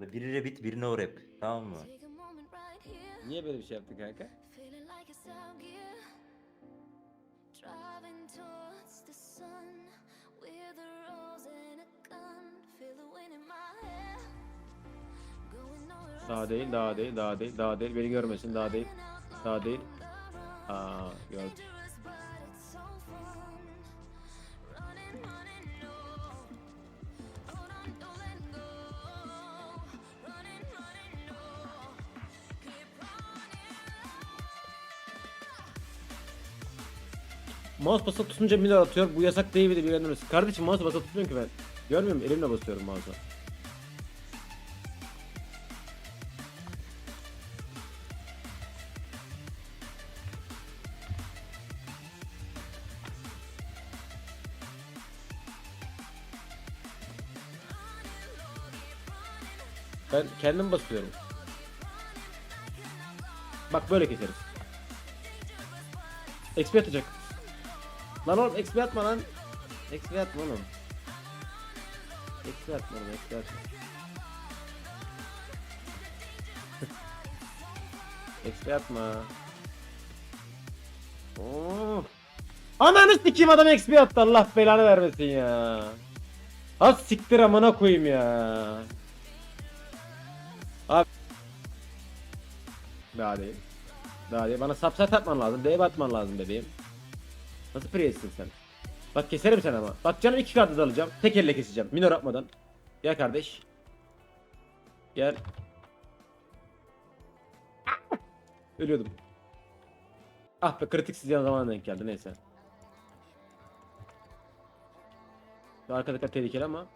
Biri rabbit, biri no rap. Tamam mı? Take a moment right here, Niye böyle bir şey yaptın kanka? feeling like it's out gear. Driving towards the sun with a rose and a gun. Feel the wind in my hair. Going nowhere I Daha değil, daha değil, daha değil, daha değil. Beni görmesin, daha değil. Daha değil. Aa, gördüm. Mouse basılı tutunca minor atıyor. Bu yasak değil mi de bilgilendirmesi. Kardeşim mouse basılı tutmuyorum ki ben. Görmüyor musun? Elimle basıyorum mouse'a. Ben kendim basıyorum. Bak böyle keseriz. XP atacak. Lan oğlum XP atma lan. XP atma oğlum. XP atma oğlum XP atma. XP atma. Oo. Ananı sikeyim adam XP attı Allah belanı vermesin ya. Az siktir amına koyayım ya. Abi. Daha değil. Daha değil. Bana subset atman lazım. Dave atman lazım bebeğim. Nasıl priestsin sen? Bak keserim sen ama. Bak canım iki kartı alacağım. Tek elle keseceğim. Minor atmadan. Gel kardeş. Gel. Ölüyordum. Ah be kritiksiz yan zaman denk geldi neyse. Şu arkadaki tehlikeli ama.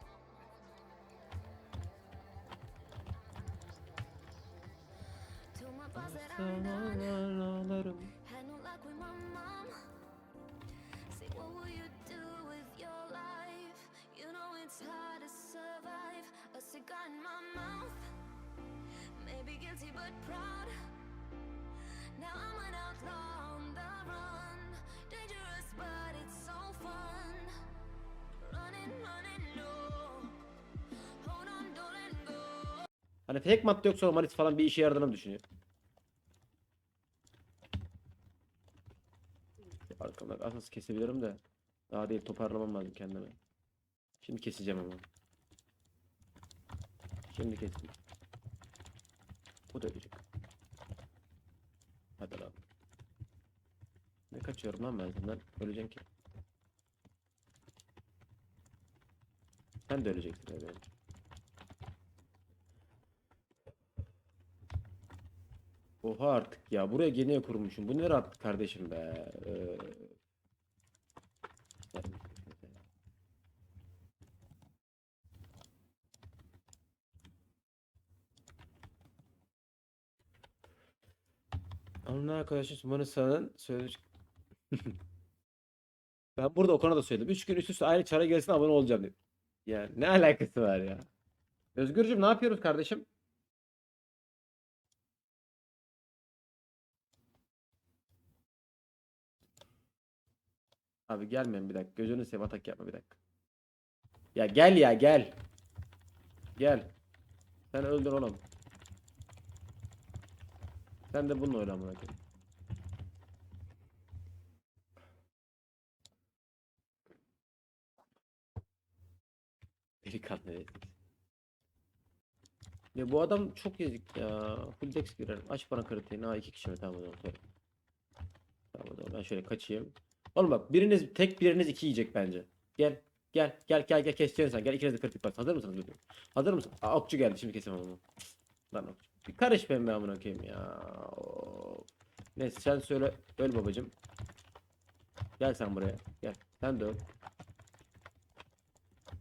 Hani fake madde yoksa o malis falan bir işe yaradığını mı düşünüyor? Arkamda asas kesebilirim de. Daha değil toparlamam lazım kendime. Şimdi keseceğim ama. Şimdi kestim. Bu da ölecek. Hadi lan. Ne kaçıyorum lan ben senden? Öleceksin ki. Sen de öleceksin öyle. Oha artık ya. Buraya gene kurmuşum. Bu ne rahat kardeşim be. Ee... Anla arkadaşım Suman'ın sağın söylemiş. Ben burada Okan'a da söyledim. 3 gün üst üste aynı çara gelsin abone olacağım dedim. Ya ne alakası var ya? Özgürcüm ne yapıyoruz kardeşim? Abi gelmeyin bir dakika. Gözünü seveyim atak yapma bir dakika. Ya gel ya gel. Gel. Sen öldür oğlum. Sen de bununla oyna amına koyayım. Delikanlı herif. Ya bu adam çok ezik ya. Full dex girer. Aç bana kritiğini. Ha iki kişi mi? Tamam o zaman. Tamam o zaman ben şöyle kaçayım. Oğlum bak biriniz tek biriniz iki yiyecek bence. Gel. Gel gel gel gel keseceksin sen. Gel ikiniz de kritik bas. Hazır mısınız bebeğim? Hazır mısın? Aa, okçu geldi. Şimdi kesemem onu. Lan okçu. Bir karış benim ben amına koyayım ya. Neyse sen söyle öl babacım. Gel sen buraya. Gel. Sen de öl.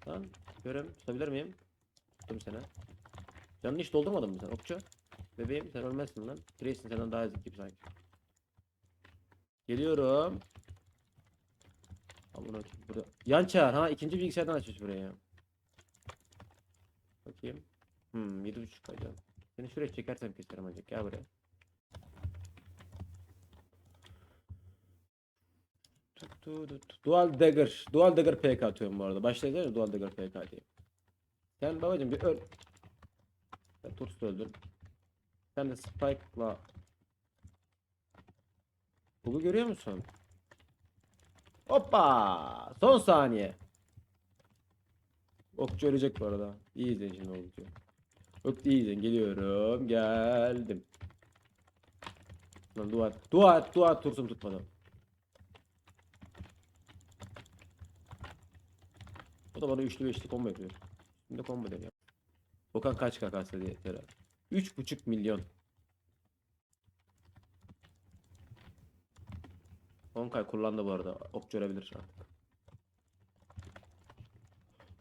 Lan görüm tutabilir miyim? Tuttum seni. Canını hiç doldurmadın mı sen okçu? Bebeğim sen ölmezsin lan. Trace'in senden daha ezik sanki. Geliyorum. Amına koyayım burada. Yan çağır ha ikinci bilgisayardan açmış buraya. ya. Bakayım. Hmm 7.5 kayacağım. Seni şuraya çekersem keserim acık. Gel buraya. Dual Dagger. Dual Dagger PK atıyorum bu arada. Başlayacağız ya Dual Dagger PK diye. Sen babacım bir öl. Sen Turst öldün. Sen de Spike'la Bug'u görüyor musun? Hoppa! Son saniye. Okçu ölecek bu arada. İyi izleyin şimdi okçu. Okçu iyi izleyin. Geliyorum. Geldim. Lan et. Dua et. Tursum tutmadı. O da bana üçlü beşli combo yapıyor. Şimdi combo deniyor. Okan kaç kakası diye tera. Üç buçuk milyon. 10k kullandı bu arada. Okçu ölebilir artık.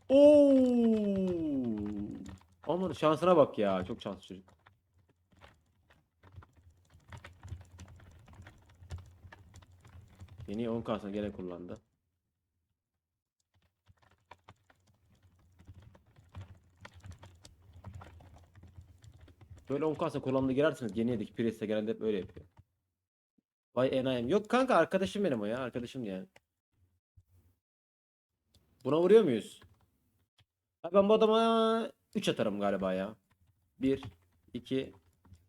Oo! Aman şansına bak ya. Çok şanslı çocuk. Yeni 10k'sını gene kullandı. Böyle 10k'sını kullandı girersiniz. Yeni yedik. Priest'e genelde hep böyle yapıyor. Vay enayim. Yok kanka arkadaşım benim o ya. Arkadaşım yani. Buna vuruyor muyuz? Ha, ben bu adama 3 atarım galiba ya. 1 2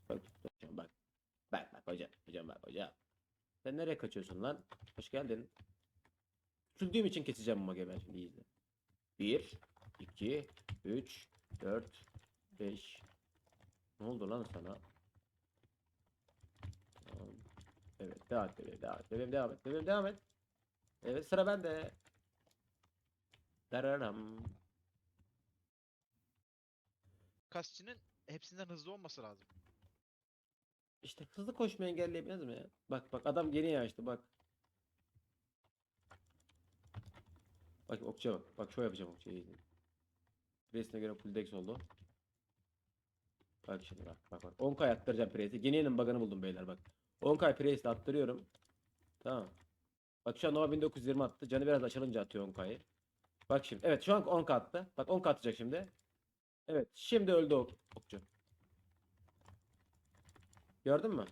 Bak bak. Bak bak hocam. Hocam bak hocam. Sen nereye kaçıyorsun lan? Hoş geldin. Küçüldüğüm için keseceğim mage ben şimdi izle. 1 2 3 4 5 Ne oldu lan sana? Tamam. Evet devam et bebeğim devam et bebeğim devam et bebeğim devam et. Evet sıra bende. Dararam. Kasçının hepsinden hızlı olması lazım. İşte hızlı koşmayı engelleyebiliriz mi ya? Bak bak adam geri açtı bak. Bak okçuya bak. Bak şöyle yapacağım okçuya. Presine göre full dex oldu. Bak şimdi bak bak bak. 10k attıracağım presi. Geniye'nin bug'ını buldum beyler bak. 10k presi attırıyorum. Tamam. Bak şu an Nova 1920 attı. Canı biraz açılınca atıyor 10k'yı. Bak şimdi. Evet şu an 10k attı. Bak 10k atacak şimdi. Evet. Şimdi öldü ok okçu. Gördün mü?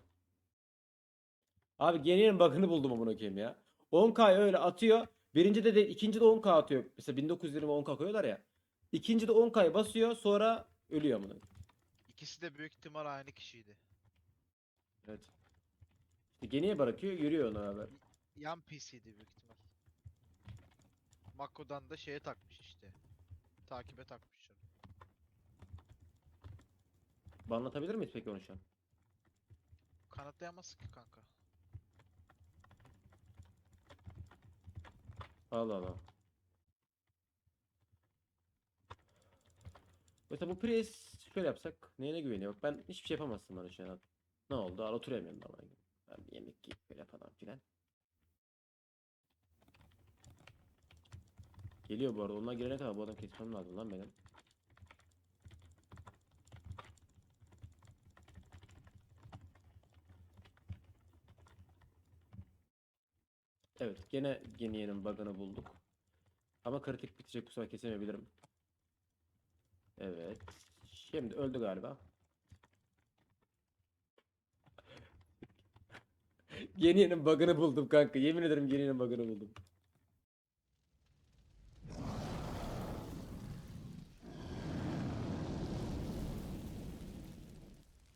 Abi Geniye'nin bug'ını buldum amına koyayım ya. 10k öyle atıyor. Birinci de, de ikinci de 10k atıyor. Mesela 1920 10k koyuyorlar ya. İkinci de 10k'ya basıyor sonra ölüyor amına. İkisi de büyük ihtimal aynı kişiydi. Evet. Geniye bırakıyor yürüyor ona beraber. Yan PC'di büyük ihtimal. Mako'dan da şeye takmış işte. Takibe takmış. onu. Anlatabilir miyiz peki onu şu an? Kanıtlayamazsın ki kanka. Allah Allah. Mesela bu pres şöyle yapsak neyine güveniyor? Bak ben hiçbir şey yapamazsın bana şu an. Ne oldu? Al oturamıyorum ama. Ben bir yemek yiyip böyle falan filan. Geliyor bu arada. Onlar gelene kadar bu adam kesmem lazım lan benim. Evet gene Geniye'nin bug'ını bulduk. Ama kritik bitecek bu sefer kesemeyebilirim. Evet. Şimdi öldü galiba. Geniye'nin bug'ını buldum kanka. Yemin ederim Geniye'nin bug'ını buldum.